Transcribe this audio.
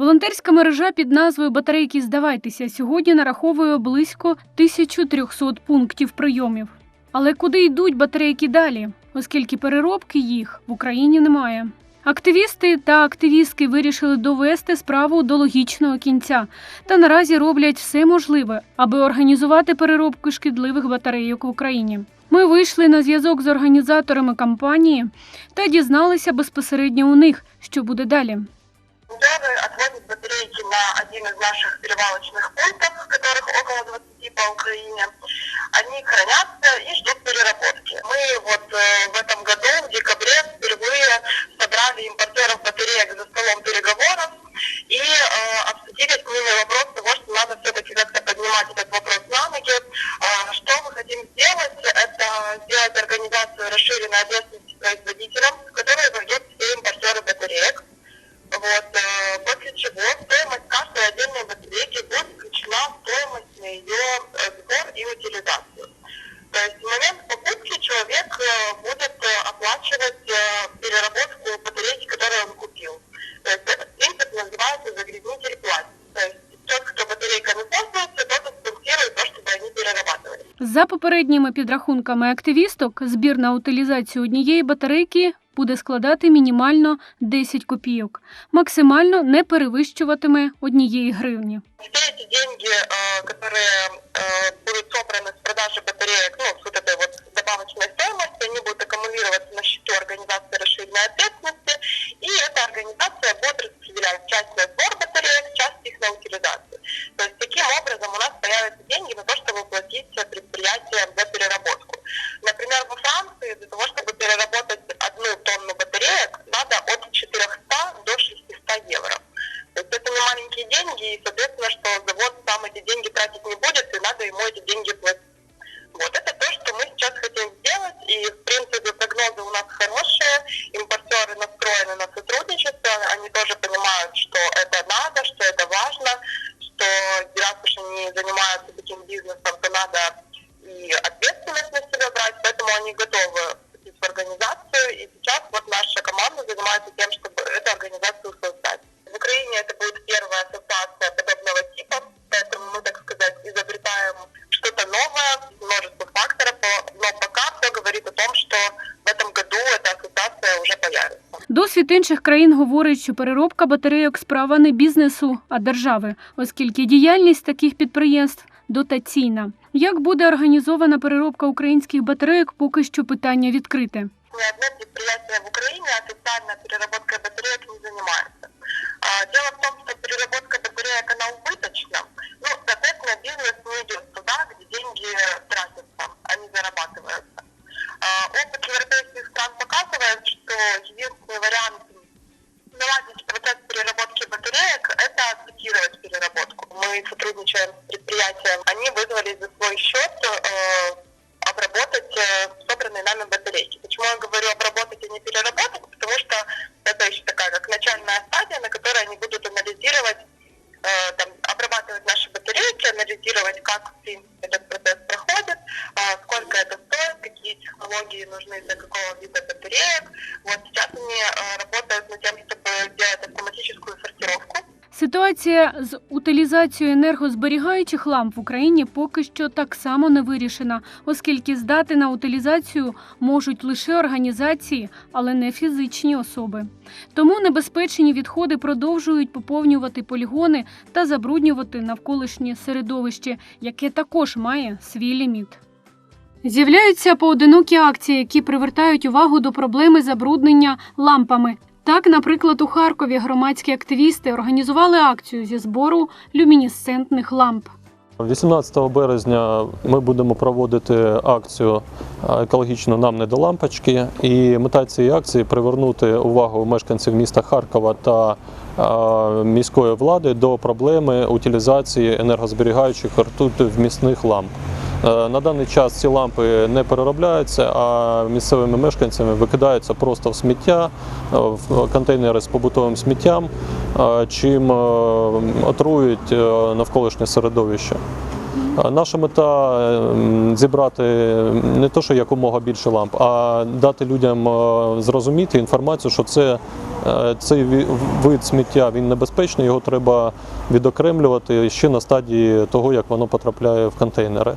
Волонтерська мережа під назвою Батарейки здавайтеся сьогодні нараховує близько 1300 пунктів прийомів. Але куди йдуть батарейки далі, оскільки переробки їх в Україні немає. Активісти та активістки вирішили довести справу до логічного кінця та наразі роблять все можливе, аби організувати переробку шкідливих батарейок в Україні. Ми вийшли на зв'язок з організаторами кампанії та дізналися безпосередньо у них, що буде далі. Волонтеры отвозят батарейки на один из наших перевалочных пунктов, которых около 20 по Украине. Они хранятся За попередніми підрахунками активісток, збір на утилізацію однієї батарейки буде складати мінімально 10 копійок, максимально не перевищуватиме однієї гривні. Все эти деньги, э, которые э, будут собраны с продажи батареек, ну, с вот этой вот добавочной стоимости, они будут аккумулироваться на счету организации расширенной ответственности, и эта организация будет распределять часть на сбор батареек, часть их на утилизацию. Для того, чтобы переработать одну тонну батареек, надо от 400 до 600 евро. То есть это не маленькие деньги, и, соответственно, что завод сам эти деньги тратить не будет, и надо ему эти деньги платить. Вот это то, что мы сейчас хотим сделать, и, в принципе, прогнозы у нас хорошие, импортеры настроены на сотрудничество, они тоже понимают, что это надо, что это важно, что раз уж они занимаются таким бизнесом, то надо и ответственность на себя брать, поэтому они готовы Досвід інших країн говорить, що переробка батарейок справа не бізнесу, а держави, оскільки діяльність таких підприємств дотаційна. Як буде організована переробка українських батарейок, поки що питання відкрите. Ни одно предприятие в Украине официально переработкой батареек не занимается. А, Дело в том, вариант наладить процесс переработки батареек – это ассоциировать переработку. Мы сотрудничаем с предприятием. Они вызвали за свой счет э, обработать э, собранные нами батарейки. Почему я говорю обработать, а не переработать? Потому что это еще такая как начальная стадия, на которой они будут анализировать, э, там, обрабатывать наши батарейки, анализировать, как в принципе, этот процесс проходит, э, сколько это технологии нужны для какого вида батареек. Вот сейчас они э, работают над тем, чтобы сделать автоматическую сортировку. Ситуація з утилізацією енергозберігаючих ламп в Україні поки що так само не вирішена, оскільки здати на утилізацію можуть лише організації, але не фізичні особи. Тому небезпечні відходи продовжують поповнювати полігони та забруднювати навколишнє середовище, яке також має свій ліміт. З'являються поодинокі акції, які привертають увагу до проблеми забруднення лампами. Так, наприклад, у Харкові громадські активісти організували акцію зі збору люмінесцентних ламп. 18 березня ми будемо проводити акцію екологічно нам не до лампочки. І мета цієї акції привернути увагу мешканців міста Харкова та міської влади до проблеми утилізації енергозберігаючих ртути вмісних ламп. Е, На даний час ці лампи не переробляються, а місцевими мешканцями викидаються просто в сміття, е, в контейнери з побутовим сміттям, е, чим отруюють е, навколишнє середовище. Наша мета зібрати не то, що якомога більше ламп, а дати людям зрозуміти інформацію, що це Цей ві- вид сміття він небезпечний, його треба відокремлювати ще на стадії того, як воно потрапляє в контейнери.